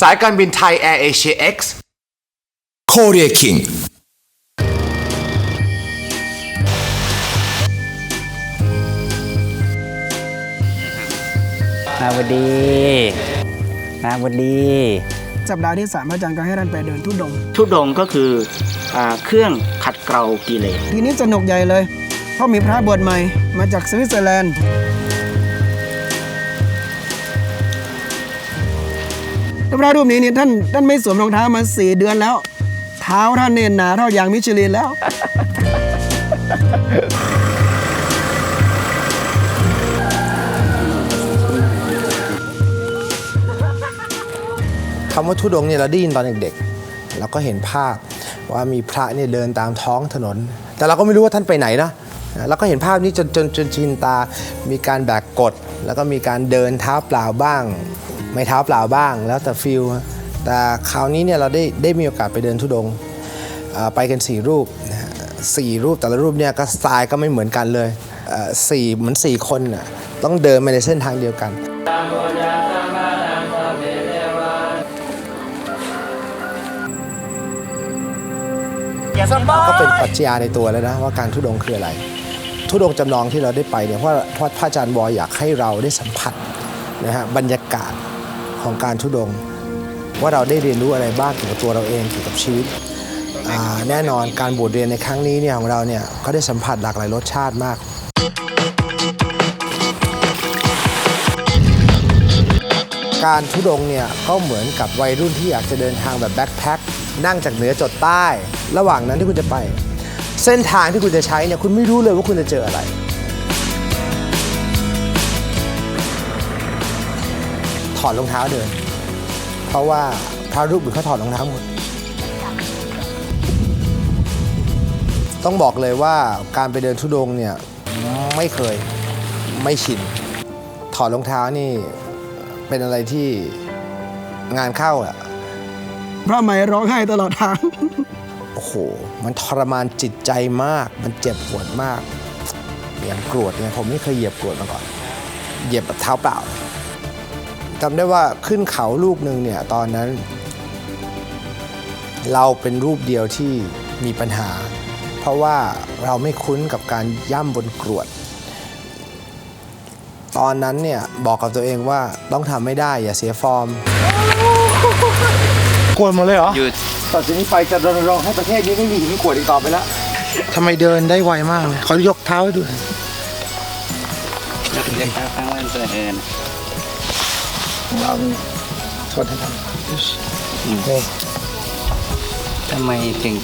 สายการบินไทย Air Asia X Korea King นาวดีนาวดีสัปดาห์ที่สามอาจารย์ก็ให้รันไปเดินทุดงค์ทุดงค์ก็คืออาเครื่องขัดเกลากิเลสทีนี้สนุกใหญ่เลย เพราะมีพระบวชใหม่มาจากสวิตเซอร์แลนด์ พระรูปนี้นี่ท่านท่านไม่สวมรองเท้ามาสี่เดือนแล้ว เท้าท่านเน่นหนาเท่ายางมิชลินแล้ว คำว่าทุดงค์เนี่ยเราได้ยินตอนเด็กๆเราก็เห็นภาพว่ามีพระเนี่ยเดินตามท้องถนน แต่เราก็ไม่รู้ว่าท่านไปไหนนะเราก็เห็นภาพนี้จนจนจนชินตา มีการแบกกดแล้วก็มีการเดินเท้าเปล่าบ้าง ไม่เท้าเปล่าบ้าง แล้วแต่ฟิลแต่คราวนี้เนี่ยเราได้ได้มีโอกาสไปเดินทุดงค์อ่าไปกันสี่รูปนะฮะสี่รูปแต่ละรูปเนี่ยก็สไตล์ก็ไม่เหมือนกันเลยเอ่อสี่เหมือนสี่คนน่ะต้องเดินไปในเส้นทางเดียวกันก็เป็นปรัชญาในตัวแล้วนะว่าการทุดงค์คืออะไร ทุดงค์จำลองที่เราได้ไปเนี่ยเพราะเพราะพระอาจารย์บอยอยากให้เราได้สัมผัสนะฮะบรรยากาศ ของการทุดง ว่าเราได้เรียนรู้อะไรบ้างเกี่ยวกับตัวเราเองเกี่ยวกับชีวิตแน่นอนการบวชเรียนในครั้งนี้เนี่ยของเราเนี่ยก็ได้สัมผัสหลากหลายรสชาติมากการทุดงเนี่ยก็เหมือนกับวัยรุ่นที่อยากจะเดินทางแบบแบ็คแพ็คนั่งจากเหนือจดใต้ ระหว่างนั้นที่คุณจะไป เส้นทางที่คุณจะใช้เนี่ยคุณไม่รู้เลยว่าคุณจะเจออะไร ถอดรองเท้าเดิน เพราะว่าพระรูปอื่นเขาถอดรองเท้าหมด ต้องบอกเลยว่าการไปเดินทุดงค์เนี่ยไม่เคยไม่ชิน ถอดรองเท้านี่เป็นอะไรที่งานเข้าอะพระใหม่ร้องไห้ตลอดทาง โอ้โห มันทรมานจิตใจมาก มันเจ็บปวดมาก อย่างกรวดเนี่ยผมไม่เคยเหยียบกรวดมาก่อน เหยียบแบบเท้าเปล่า จำได้ว่าขึ้นเขาลูกหนึ่งเนี่ยตอนนั้น เราเป็นรูปเดียวที่มีปัญหา เพราะว่าเราไม่คุ้นกับการย่ำบนกรวด ตอนนั้นเนี่ยบอกกับตัวเองว่าต้องทำไม่ได้อย่าเสียฟอร์ม กวนหมดเลยเหรอหยุดต่อจากนี้ไปจะรณรงค์ให้ประเทศนี้ไม่มีหินกรวดอีกต่อไปแล้วทำไมเดินได้ไวมากเลยขอยกเท้าให้ดูหน่อยเล็กข้าง ล่างเสเอินโทษนะครับทำไมถึง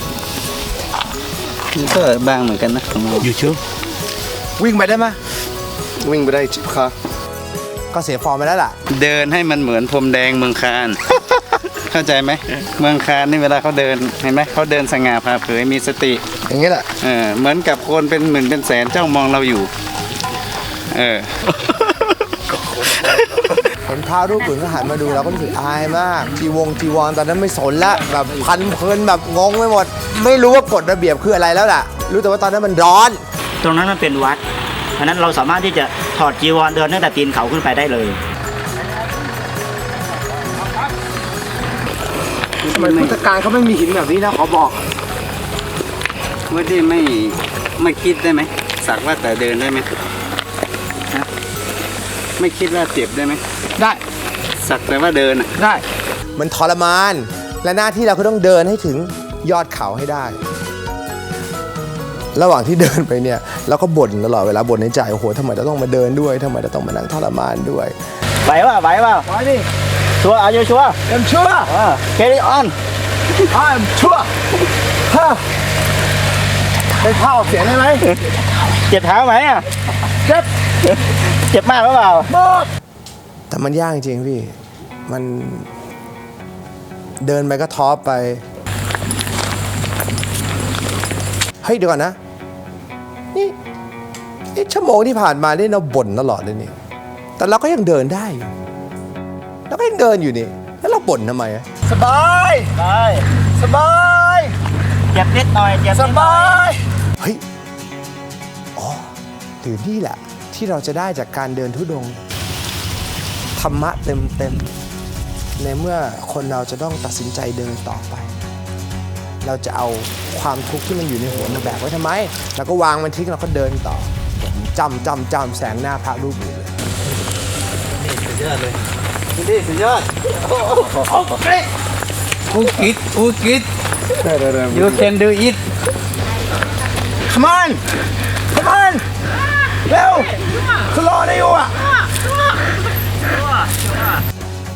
นี่ก็บางเหมือนกันนะของเราอยู่ชิววิ่งไปได้ไหมวิ่งไปได้จิบค่ะก็เสียฟอร์มไปแล้วล่ะ เดินให้มันเหมือนพรมแดงเมืองคาน เข้าใจไหม เมืองคานนี่เวลาเขาเดินเห็นไหมเขาเดินสง่าผ่าเผยมีสติ อย่างนี้แหละเออเหมือนกับคนเป็นหมื่นเป็นแสนจ้องมองเราอยู่ เออเห็นพระรูปอื่นก็หันมาดูเราก็รู้สึกอายมากจีวงจีวรตอนนั้นไม่สนละแบบพันเพลินแบบงงไปหมด ไม่รู้ว่ากฎระเบียบคืออะไรแล้วล่ะ รู้แต่ว่าตอนนั้นมันร้อน ตรงนั้นมันเป็นวัดเพราะฉะนั้นเราสามารถที่จะถอดจีวรเดินตั้งแต่ตีนเขาขึ้นไปได้เลยสมัยพุทธกาลเขาไม่มีหินแบบนี้นะขอบอกไม่ได้ไม่ไม่คิดได้ไหมสักว่าแต่เดินได้ไหมฮะ ไม่คิดว่าเจ็บได้ไหมได้ สักแต่ว่าเดินอะ ได้ มันทรมาน และหน้าที่เราก็ต้องเดินให้ถึงยอดเขาให้ได้ ระหว่างที่เดินไปเนี่ยเราก็บ่นตลอดเวลาบ่นในใจโอ้โหทำไมเราต้องมาเดินด้วยทำไมเราต้องมานั่งทรมานด้วยไหวป่ะไหวป่ะไหวดิชัวร์เอาอยู่ชัวร์เอ็มชั่วเคลีออนอ้ามชั่วฮ่า เป็นข้าวเสียงได้ไหมเจ็บเท้าไหมอะเจ็บเจ็บมากหรือเปล่าแต่มันยากจริงพี่ มันเดินไปก็ท้อไปเฮ้ยเดี๋ยวก่อนนะ นี่นี่ชั่วโมงที่ผ่านมานี่เราบ่นตลอดเลยนี่ แต่เราก็ยังเดินได้อยู่เราก็ยังเดินอยู่นี่ แล้วเราบ่นทำไมอะสบายได้สบาย เจ็บนิดหน่อย เจ็บนิดหน่อย เฮ้ย อ๋อหรือนี่แหละ ที่เราจะได้จากการเดินทุดง ธรรมะเต็มเต็มในเมื่อคนเราจะต้องตัดสินใจเดินต่อไป เราจะเอาความทุกข์ที่มันอยู่ในหัวมาแบกไว้ทำไม แล้วก็วางมันทิ้งแล้วก็เดินต่อจำจำจำแสงหน้าพระรูปอื่นเลยสุดยอดเลยนี่สุดยอดอูกิดอูกิด you can do it Come on Come on เร็วสโลว์ได้อยู่อะ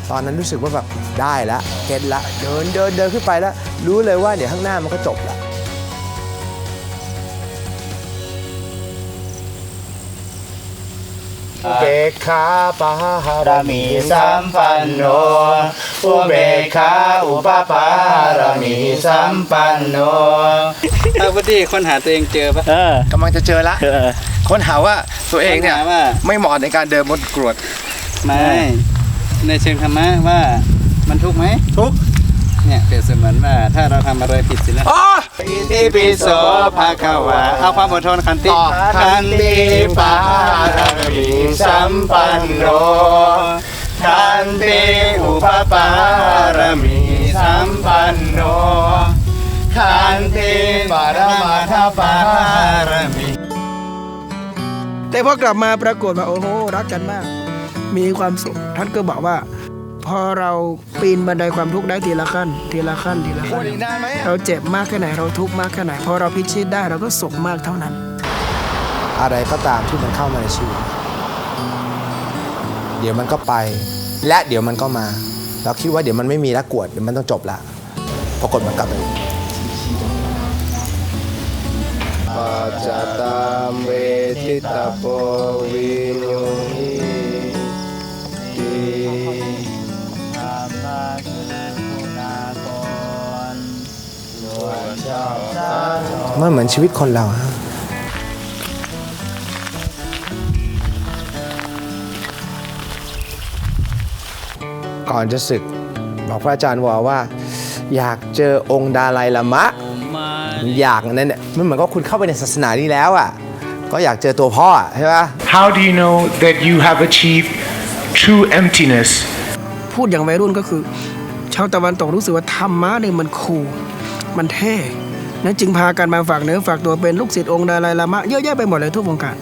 ตอนนั้นรู้สึกว่าแบบได้แล้วเก็ตละเดินเดินเดินขึ้นไปแล้ว รู้เลยว่าเดี๋ยวข้างหน้ามันก็จบละ เบกขาปาหารามีสัมปันโน อุเบกขาอุปปารามีสัมปันโนเอาพอดีคนหาตัวเองเจอปะเออกำลังจะเจอละเออค้นหาว่าตัวเองเนี่ยค้นหาว่าไม่เหมาะในการเดินบนกรวดไม่ในเชิงธรรมะว่ามันทุกข์ไหมทุกข์ เนี่ยเปรียบเสมือนว่าถ้าเราทำอะไรผิดศีลอ๋ออิติปิโสภาควาเอาความอดทนขันติต่อขันติปาารมีสัมปันโนขันติอุปปารมีสัมปันโนขันติปรมาทปารมี แต่พอกลับมาปรากฏว่าโอ้โหรักกันมาก มีความสุขท่านก็บอกว่า พอเราปีนบันไดความทุกข์ได้ทีละขั้น ทีละขั้นทีละขั้น อีกนานไหมเราเจ็บมากแค่ไหนเราทุกข์มากแค่ไหนพอเราพิชิตได้เราก็สุขมากเท่านั้น อะไรก็ตามที่มันเข้ามาในชีวิต เดี๋ยวมันก็ไป และเดี๋ยวมันก็มา เราคิดว่าเดี๋ยวมันไม่มีแล้วกวดเดี๋ยวมันต้องจบละปรากฏมันกลับไปปัจจตามเวทิตาโปวิโยหิ มันเหมือนชีวิตคนเราฮะก่อนจะศึก บอกพระอาจารย์วอว่า อยากเจอองค์ดาไลลามะ อยากนั่นเนี่ยมันเหมือนกับคุณเข้าไปในศาสนานี้แล้วอะก็อยากเจอตัวพ่ออะใช่ปะ How do you know that you have achieved true emptiness? พูดอย่างวัยรุ่นก็คือ ชาวตะวันตกรู้สึกว่าธรรมะเนี่ยมันคูลมันเท่นั้นจึงพากันมาฝากเนื้อฝากตัวเป็นลูกศิษย์องค์ดาไลลามะเยอะแยะไปหมดเลยทุกวงการ